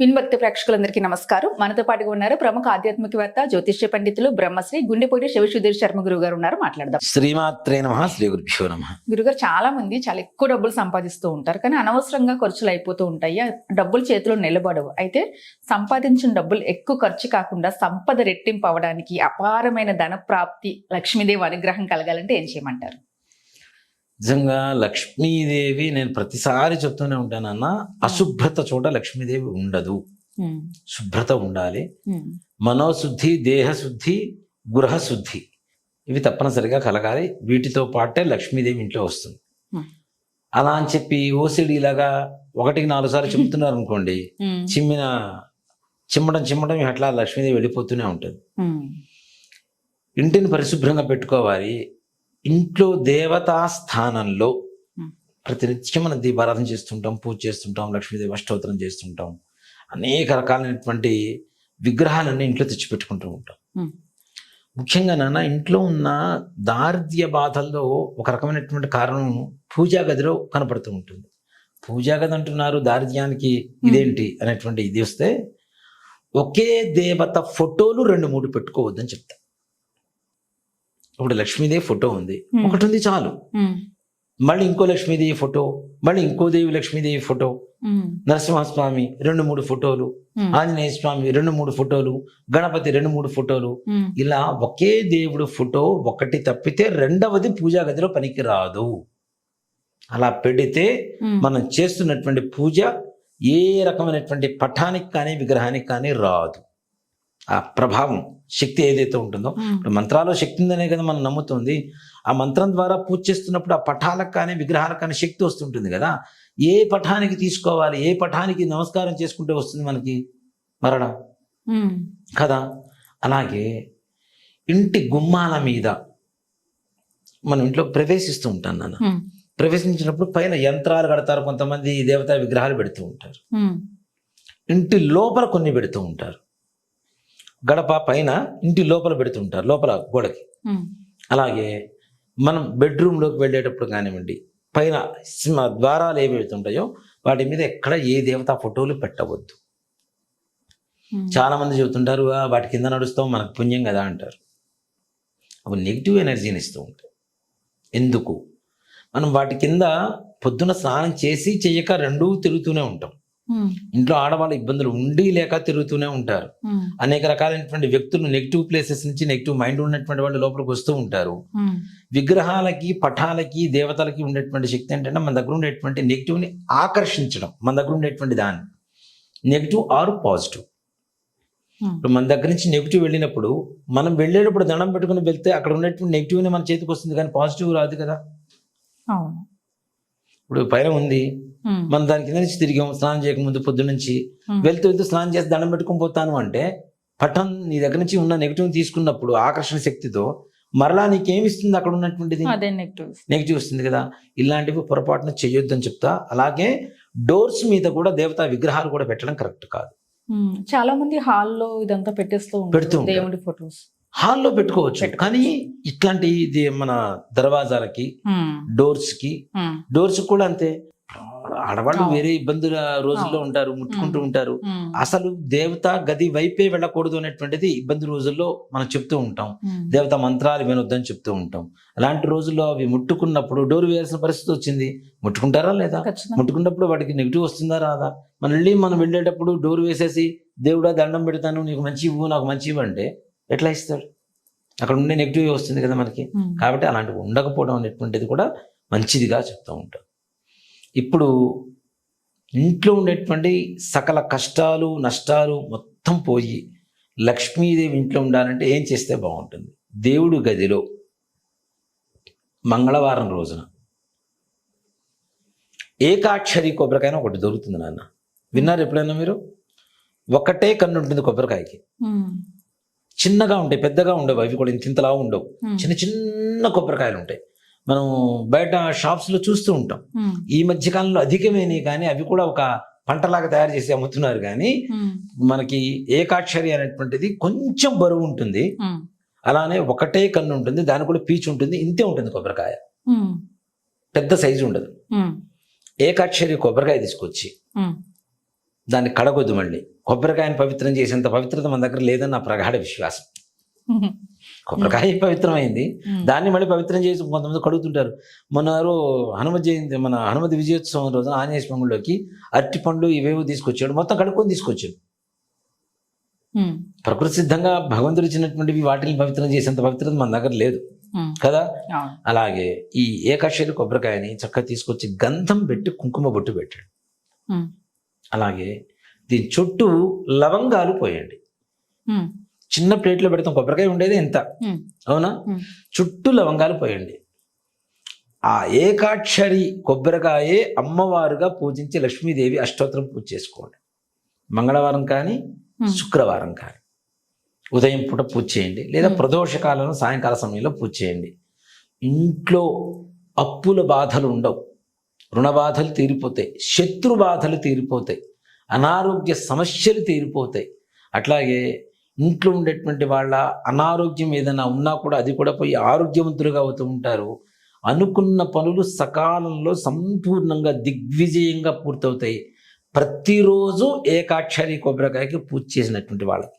విన్భక్తి ప్రేక్షకులందరికీ నమస్కారం. మనతో పాటుగా ఉన్నారు ప్రముఖ ఆధ్యాత్మికవేత్త జ్యోతిష్య పండితులు బ్రహ్మశ్రీ గుండెపూడి శివసుధీర్ శర్మ గురువు గారు ఉన్నారు. మాట్లాడదాం. శ్రీమాత్రే నమ. శ్రీ గురుభ్యో నమ. గురుగారు చాలా మంది చాలా ఎక్కువ డబ్బులు సంపాదిస్తూ ఉంటారు. కానీ అనవసరంగా ఖర్చులు అయిపోతూ ఉంటాయి. డబ్బులు చేతిలో నిలబడవు. అయితే సంపాదించిన డబ్బులు ఎక్కువ ఖర్చు కాకుండా సంపద రెట్టింపు అవడానికి అపారమైన ధన ప్రాప్తి లక్ష్మీదేవి అనుగ్రహం కలగాలంటే ఏం చేయమంటారు? నిజంగా లక్ష్మీదేవి నేను ప్రతిసారి చెప్తూనే ఉంటానన్న అశుభ్రత చోట లక్ష్మీదేవి ఉండదు. శుభ్రత ఉండాలి. మనోశుద్ధి దేహశుద్ధి గృహశుద్ధి ఇవి తప్పనిసరిగా కలగాలి. వీటితో పాటే లక్ష్మీదేవి ఇంట్లో వస్తుంది. అలా అని చెప్పి ఓసిడి లాగా ఒకటికి నాలుగు సార్లు చెబుతున్నారు అనుకోండి చిమ్మిన చిమ్మడం చిమ్మడం అట్లా లక్ష్మీదేవి వెళ్ళిపోతూనే ఉంటుంది. ఇంటిని పరిశుభ్రంగా పెట్టుకోవాలి. ఇంట్లో దేవతా స్థానంలో. ప్రతినిత్యం మనం దీపారాధన చేస్తుంటాం పూజ చేస్తుంటాం లక్ష్మీదేవి అష్టోత్తరం చేస్తుంటాం. అనేక రకాలైనటువంటి విగ్రహాలన్నీ ఇంట్లో తెచ్చిపెట్టుకుంటూ ఉంటాం. ముఖ్యంగా నాన్న ఇంట్లో ఉన్న దారిద్ర్య బాధల్లో ఒక రకమైనటువంటి కారణం పూజా గదిలో కనపడుతూ ఉంటుంది. పూజా గది అంటున్నారు దారిద్ర్యానికి ఇదేంటి అనేటువంటి ఇది వస్తే ఒకే దేవత ఫోటోలు రెండు మూడు పెట్టుకోవద్దని చెప్తా ఇప్పుడు లక్ష్మీదేవి ఫోటో ఉంది. ఒకటి ఉంది చాలు. మళ్ళీ ఇంకో లక్ష్మీదేవి ఫోటో మళ్ళీ ఇంకో దేవి లక్ష్మీదేవి ఫోటో నరసింహస్వామి రెండు మూడు ఫోటోలు ఆంజనేయ స్వామి రెండు మూడు ఫోటోలు గణపతి రెండు మూడు ఫోటోలు. ఇలా ఒకే దేవుడు ఫోటో ఒకటి తప్పితే రెండవది పూజా గదిలో పనికి రాదు అలా పెడితే మనం చేస్తున్నటువంటి పూజ ఏ రకమైనటువంటి పఠానికి కానీ విగ్రహానికి కానీ రాదు. ఆ ప్రభావం. శక్తి ఏదైతే ఉంటుందో. ఇప్పుడు మంత్రాల్లో శక్తి ఉందనే కదా మనం నమ్ముతుంది. ఆ మంత్రం ద్వారా పూజ చేస్తున్నప్పుడు ఆ పఠాలకు కానీ విగ్రహాలకు కానీ శక్తి వస్తుంటుంది కదా. ఏ పఠానికి తీసుకోవాలి? ఏ పఠానికి నమస్కారం చేసుకుంటే వస్తుంది మనకి? మరణ కదా? అలాగే ఇంటి గుమ్మాల మీద మనం ఇంట్లో ప్రవేశిస్తూ ఉంటాం నాన్న. ప్రవేశించినప్పుడు పైన యంత్రాలు కడతారు కొంతమంది దేవతా విగ్రహాలు పెడుతూ ఉంటారు. ఇంటి లోపల కొన్ని పెడుతూ ఉంటారు. గడప పైన ఇంటి లోపల పెడుతుంటారు లోపల గోడకి. అలాగే మనం బెడ్రూమ్లోకి వెళ్ళేటప్పుడు కానివ్వండి పైన ద్వారాలు ఏవి వెళ్తుంటాయో వాటి మీద ఎక్కడ ఏ దేవతా ఫోటోలు పెట్టవద్దు. ఉమ్. చాలా మంది చెబుతుంటారు "ఆ, వాటి కింద నడుస్తాం మనకు పుణ్యం కదా అంటారు. అవి నెగిటివ్ ఎనర్జీని ఇస్తూ ఉంటాయి. ఎందుకు? మనం వాటి కింద పొద్దున స్నానం చేసి చెయ్యక రెండూ తిరుగుతూనే ఉంటాం. ఇంట్లో ఆడవాళ్ళ ఇబ్బందులు ఉండి లేక తిరుగుతూనే ఉంటారు. అనేక రకాలైనటువంటి వ్యక్తులు నెగిటివ్ ప్లేసెస్ నుంచి నెగిటివ్ మైండ్ ఉన్నటువంటి వాళ్ళు లోపలికి వస్తూ ఉంటారు. విగ్రహాలకి పటాలకి దేవతలకి ఉండేటువంటి శక్తి ఏంటంటే మన దగ్గర ఉండేటువంటి నెగిటివ్ని ఆకర్షించడం. మన దగ్గర ఉండేటువంటి దాన్ని. నెగిటివ్ ఆర్ పాజిటివ్ ఇప్పుడు మన దగ్గర నుంచి నెగిటివ్ వెళ్ళినప్పుడు మనం వెళ్ళేటప్పుడు దండం పెట్టుకుని వెళ్తే అక్కడ ఉన్నటువంటి నెగిటివ్ని మన చేతికి వస్తుంది కానీ పాజిటివ్ రాదు కదా. అవును. ఇప్పుడు పైన ఉంది. మనం దాని కింద నుంచి తిరిగాం స్నానం చేయకముందు పొద్దు నుంచి. వెళ్తూ వెళ్తూ స్నానం చేసి దండం పెట్టుకుని పోతాను అంటే పట్టం నీ దగ్గర నుంచి ఉన్న నెగిటివ్ తీసుకున్నప్పుడు ఆకర్షణ శక్తితో మరలా నీకేమి ఇస్తుంది అక్కడ ఉన్నటువంటిది? నెగిటివ్ వస్తుంది కదా. ఇలాంటివి పొరపాటున చెయ్యొద్దని చెప్తా. అలాగే డోర్స్ మీద కూడా దేవతా విగ్రహాలు కూడా పెట్టడం కరెక్ట్ కాదు. చాలా మంది హాల్లో ఇదంతా పెట్టేస్తూ పెడుతూ. దేవుడి ఫొటోస్ హాల్లో పెట్టుకోవచ్చు. కానీ ఇట్లాంటి ఇది మన దర్వాజాలకి డోర్స్కి డోర్స్ కూడా అంతే. ఆడవాళ్ళు. వేరే ఇబ్బందుల రోజుల్లో. ఉంటారు ముట్టుకుంటూ ఉంటారు. అసలు దేవత గది వైపే వెళ్ళకూడదు అనేటువంటిది ఇబ్బంది రోజుల్లో మనం చెప్తూ ఉంటాం. దేవత మంత్రాలు వినొద్దని చెప్తూ ఉంటాం. అలాంటి రోజుల్లో అవి ముట్టుకున్నప్పుడు డోర్ వేయాల్సిన పరిస్థితి వచ్చింది. ముట్టుకుంటారా లేదా? ముట్టుకున్నప్పుడు వాటికి నెగిటివ్ వస్తుందా రాదా? మళ్ళీ మనం వెళ్ళేటప్పుడు డోర్ వేసేసి దేవుడా దండం పెడతాను నీకు మంచి ఇవ్వు నాకు మంచి ఇవ్వు అంటే ఎట్లా ఇస్తాడు అక్కడ ఉండే నెగిటివ్ వస్తుంది కదా మనకి. కాబట్టి అలాంటివి ఉండకపోవడం అనేటువంటిది కూడా మంచిదిగా చెప్తూ ఉంటాం. ఇప్పుడు ఇంట్లో ఉండేటువంటి సకల కష్టాలు నష్టాలు మొత్తం పోయి లక్ష్మీదేవి ఇంట్లో ఉండాలంటే ఏం చేస్తే బాగుంటుంది? దేవుడు గదిలో మంగళవారం రోజున ఏకాక్షరి కొబ్బరికాయ ఒకటి దొరుకుతుంది నాన్న. విన్నారు ఎప్పుడైనా మీరు? ఒకటే కన్ను ఉంటుంది కొబ్బరికాయకి. చిన్నగా ఉంటాయి పెద్దగా ఉండవు. అవి కూడా ఇంతింతలా ఉండవు. చిన్న చిన్న కొబ్బరికాయలు ఉంటాయి. మనం బయట షాప్స్లో చూస్తూ ఉంటాం. ఈ మధ్య కాలంలో అధికమైనవి కానీ అవి కూడా ఒక పంటలాగా తయారు చేసి అమ్ముతున్నారు కానీ మనకి ఏకాక్షరి అనేటువంటిది కొంచెం బరువు ఉంటుంది. అలానే ఒకటే కన్ను ఉంటుంది దాని కూడా పీచు ఉంటుంది ఇంతే ఉంటుంది కొబ్బరికాయ. పెద్ద సైజు ఉండదు. ఏకాక్షరి కొబ్బరికాయ తీసుకొచ్చి దాన్ని కడగొద్దు మళ్ళీ. కొబ్బరికాయని పవిత్రం చేసేంత పవిత్రత మన దగ్గర లేదని నా ప్రగాఢ విశ్వాసం. కొబ్బరికాయ పవిత్రమైంది. దాన్ని మళ్ళీ పవిత్రం చేసి కొంతమంది కడుగుతుంటారు. మొన్న హనుమ జయంతి మన హనుమతి విజయోత్సవం రోజు ఆంజనేయ స్వామిలోకి అరటి పండ్లు ఇవేవో తీసుకొచ్చాడు. మొత్తం కడుక్కొని తీసుకొచ్చాడు. ఉమ్, ప్రకృతి సిద్ధంగా భగవంతుడు ఇచ్చినటువంటివి వాటిని పవిత్రం చేసేంత పవిత్రత మన దగ్గర లేదు. ఉమ్, కదా? అలాగే ఈ ఏకాశరి కొబ్బరికాయని చక్కగా తీసుకొచ్చి గంధం పెట్టి కుంకుమ బొట్టు పెట్టాడు. అలాగే దీని చుట్టూ లవంగాలు పోయండి. చిన్న ప్లేట్లో పెడతాం కొబ్బరికాయ ఉండేది ఎంత? అవునా. చుట్టూ లవంగాలు పోయండి. ఆ ఏకాక్షరి కొబ్బరికాయే అమ్మవారుగా పూజించి లక్ష్మీదేవి అష్టోత్తరం పూజ చేసుకోండి. మంగళవారం కానీ శుక్రవారం కానీ. ఉదయం పూట పూజ చేయండి. లేదా. ప్రదోష కాలంలో సాయంకాల సమయంలో పూజ చేయండి. ఇంట్లో అప్పుల బాధలు ఉండవు. రుణ బాధలు తీరిపోతాయి శత్రు బాధలు తీరిపోతాయి అనారోగ్య సమస్యలు తీరిపోతాయి. అట్లాగే ఇంట్లో ఉండేటువంటి వాళ్ళ అనారోగ్యం ఏదైనా ఉన్నా కూడా అది కూడా పోయి ఆరోగ్యవంతులుగా అవుతూ ఉంటారు. అనుకున్న పనులు సకాలంలో సంపూర్ణంగా దిగ్విజయంగా పూర్తవుతాయి. ప్రతిరోజు ఏకాక్షరి కొబ్బరికాయకి పూజ చేసినటువంటి వాళ్ళకి.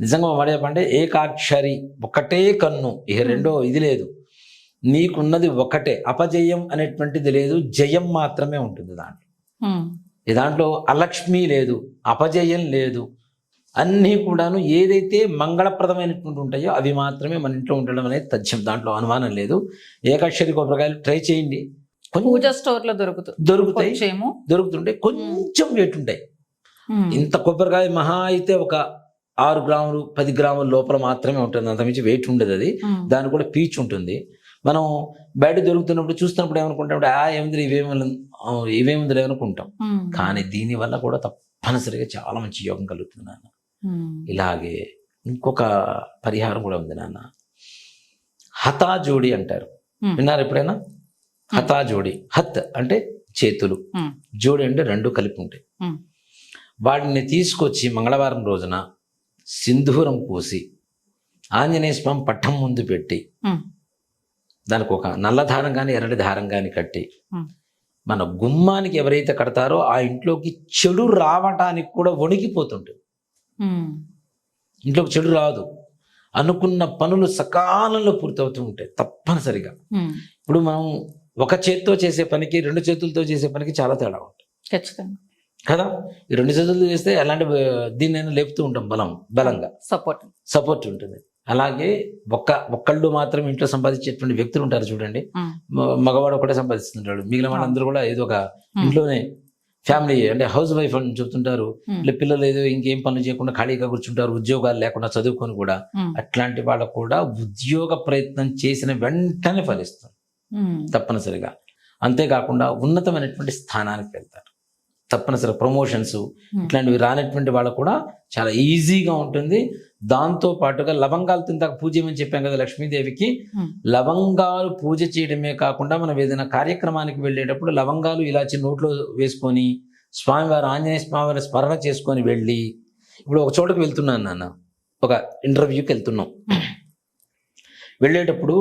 నిజంగా మాట చెప్పంటే ఏకాక్షరి ఒకటే కన్ను ఇక రెండో ఇది లేదు. నీకున్నది ఒకటే అపజయం అనేటువంటిది లేదు జయం మాత్రమే ఉంటుంది దాంట్లో. దాంట్లో అలక్ష్మి లేదు అపజయం లేదు అన్నీ కూడాను ఏదైతే మంగళప్రదమైనటువంటి ఉంటాయో అవి మాత్రమే మన ఇంట్లో ఉండడం అనేది తథ్యం దాంట్లో అనుమానం లేదు. ఏకాక్షరి కొబ్బరికాయలు ట్రై చేయండి. పూజ స్టోర్లో దొరుకుతుంది దొరుకుతాయి వచ్చేమో దొరుకుతుంటాయి కొంచెం వెయిట్ ఉంటాయి. ఇంత కొబ్బరికాయ మహా అయితే ఒక ఆరు గ్రాములు పది గ్రాముల లోపల మాత్రమే ఉంటుంది. అంత మించి వెయిట్ ఉండదు అది. దాని కూడా పీచ్ ఉంటుంది. మనం బయట దొరుకుతున్నప్పుడు చూస్తున్నప్పుడు ఏమనుకుంటాం ఆ ఏముంది ఇవేమి ఇవేముంది అనుకుంటాం. కానీ దీనివల్ల కూడా తప్పనిసరిగా చాలా మంచి యోగం కలుగుతుంది నాన్న. ఇలాగే ఇంకొక పరిహారం కూడా ఉంది నాన్న. హతా జోడి అంటారు. విన్నారు ఎప్పుడైనా? హతా జోడి హత్ అంటే చేతులు. జోడి అంటే రెండు కలిపి ఉంటాయి వాటిని తీసుకొచ్చి మంగళవారం రోజున సింధూరం పూసి ఆంజనేయ స్వామి పట్టం ముందు పెట్టి దానికి ఒక నల్ల దారం కానీ ఎర్రటి దారం కానీ కట్టి మన గుమ్మానికి ఎవరైతే కడతారో ఆ ఇంట్లోకి చెడు రావటానికి కూడా వణికిపోతుంటుంది. ఇంట్లోకి చెడు రాదు. అనుకున్న పనులు సకాలంలో పూర్తవుతూ ఉంటాయి తప్పనిసరిగా. ఇప్పుడు మనం ఒక చేత్తో చేసే పనికి రెండు చేతులతో చేసే పనికి చాలా తేడా ఉంటుంది. ఖచ్చితంగా. కదా? ఈ రెండు చేతులతో చేస్తే ఎలాంటి దీన్నైనా లేపుతూ ఉంటాం బలం బలంగా. సపోర్ట్. సపోర్ట్ ఉంటుంది. అలాగే ఒక్క ఒక్కళ్ళు మాత్రం ఇంట్లో సంపాదించేటువంటి వ్యక్తులు ఉంటారు చూడండి. మగవాడు ఒకటే సంపాదిస్తుంటాడు. మిగిలిన వాళ్ళందరూ కూడా ఏదో ఒక ఇంట్లోనే ఫ్యామిలీ అంటే హౌస్ వైఫ్ అని చెప్తుంటారు. పిల్లలు ఏదో ఇంకేం పనులు చేయకుండా ఖాళీగా కూర్చుంటారు ఉద్యోగాలు లేకుండా చదువుకొని కూడా. అట్లాంటి వాళ్ళకు కూడా ఉద్యోగ ప్రయత్నం చేసిన వెంటనే ఫలిస్తుంది తప్పనిసరిగా. అంతేకాకుండా ఉన్నతమైనటువంటి స్థానానికి వెళ్తారు. తప్పనిసరి ప్రమోషన్స్ ఇట్లాంటివి రానటువంటి వాళ్ళకు కూడా చాలా ఈజీగా ఉంటుంది. దాంతో పాటుగా లవంగాలు తిందాక పూజ చేయమని చెప్పాం కదా లక్ష్మీదేవికి? లవంగాలు పూజ చేయడమే కాకుండా మనం ఏదైనా కార్యక్రమానికి వెళ్ళేటప్పుడు లవంగాలు ఇలాచి నోట్లో వేసుకొని స్వామివారి ఆంజనేయ స్వామివారి స్మరణ చేసుకొని వెళ్ళి ఇప్పుడు ఒక చోటకి వెళ్తున్నాను నాన్న. ఒక ఇంటర్వ్యూకి వెళ్తున్నాం. వెళ్ళేటప్పుడు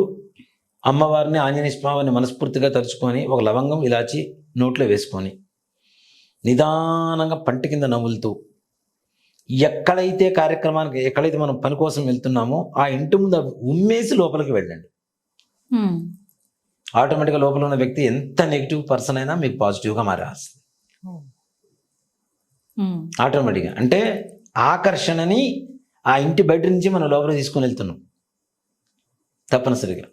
అమ్మవారిని ఆంజనేయ స్వామిని మనస్ఫూర్తిగా తలుచుకొని ఒక లవంగం ఇలాచి నోట్లో వేసుకొని నిదానంగా పంట కింద నములుతూ ఎక్కడైతే కార్యక్రమానికి ఎక్కడైతే మనం పని కోసం వెళ్తున్నామో ఆ ఇంటి ముందు ఉమ్మేసి లోపలికి వెళ్ళండి. ఆటోమేటిక్గా లోపల ఉన్న వ్యక్తి ఎంత నెగిటివ్ పర్సన్ అయినా మీకు పాజిటివ్గా మారేస్తుంది ఆటోమేటిక్గా. అంటే ఆకర్షణని ఆ ఇంటి బయట నుంచి మనం లోపల తీసుకొని వెళ్తున్నాం. తప్పనిసరిగా.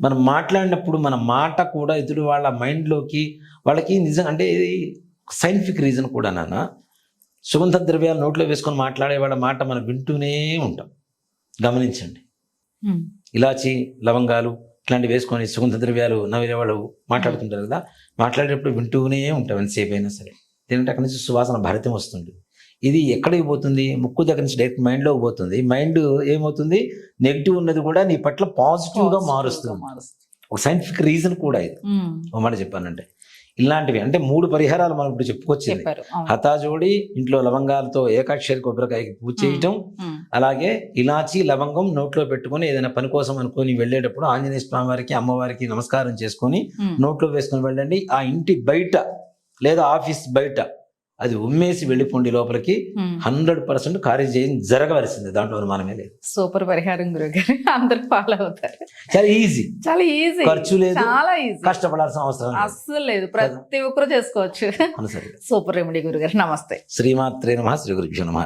మనం మాట్లాడినప్పుడు మన మాట కూడా ఎదురు వాళ్ళ మైండ్లోకి వాళ్ళకి నిజం అంటే సైంటిఫిక్ రీజన్ కూడా నాన్న. సుగంధ ద్రవ్యాలు నోట్లో వేసుకొని మాట్లాడే వాళ్ళ మాట మనం వింటూనే ఉంటాం. గమనించండి. ఇలాచి లవంగాలు ఇట్లాంటివి వేసుకొని సుగంధ ద్రవ్యాలు నవ్వే వాళ్ళు మాట్లాడుతుంటారు కదా మాట్లాడేటప్పుడు వింటూనే ఉంటాం ఎంతసేపు అయినా సరే. తింటే అక్కడి నుంచి సువాసన భరితం వస్తుంది. ఇది ఎక్కడికి పోతుంది? ముక్కు దగ్గర నుంచి డైరెక్ట్ మైండ్లోకి పోతుంది. మైండ్ ఏమవుతుంది? నెగిటివ్ ఉన్నది కూడా నీ పట్ల పాజిటివ్గా మారుస్తుంది. ఒక సైంటిఫిక్ రీజన్ కూడా ఇది. ఒక మాట చెప్పానంటే. ఇలాంటివి. అంటే మూడు పరిహారాలు మనం ఇప్పుడు చెప్పుకొచ్చింది. హతాజోడి ఇంట్లో లవంగాలతో ఏకాక్షరి కొబ్బరికాయకి పూజ చేయటం. అలాగే ఇలాచి లవంగం నోట్లో పెట్టుకొని ఏదైనా పని కోసం అనుకొని వెళ్ళేటప్పుడు ఆంజనేయ స్వామి వారికి అమ్మవారికి నమస్కారం చేసుకొని నోట్లో వేసుకొని వెళ్ళండి. ఆ ఇంటి బయట లేదా ఆఫీస్ బయట అది ఉమ్మేసి వెళ్ళిపోండి లోపలికి. హండ్రెడ్ పర్సెంట్ కార్యజయం జరగవలసింది దాంట్లో అనుమానమే లేదు. సూపర్ పరిహారం గురుగారు. అందరూ ఫాలో అవుతారు. చాలా ఈజీ చాలా ఈజీ ఖర్చు లేదు. చాలా ఈజీ కష్టపడాల్సిన అవసరం. అస్సలు లేదు. ప్రతి ఒక్కరు చేసుకోవచ్చు. సూపర్ రెమెడీ గురుగారు. నమస్తే. శ్రీమాత్రే నమ శ్రీ గురుభ్యో నమ.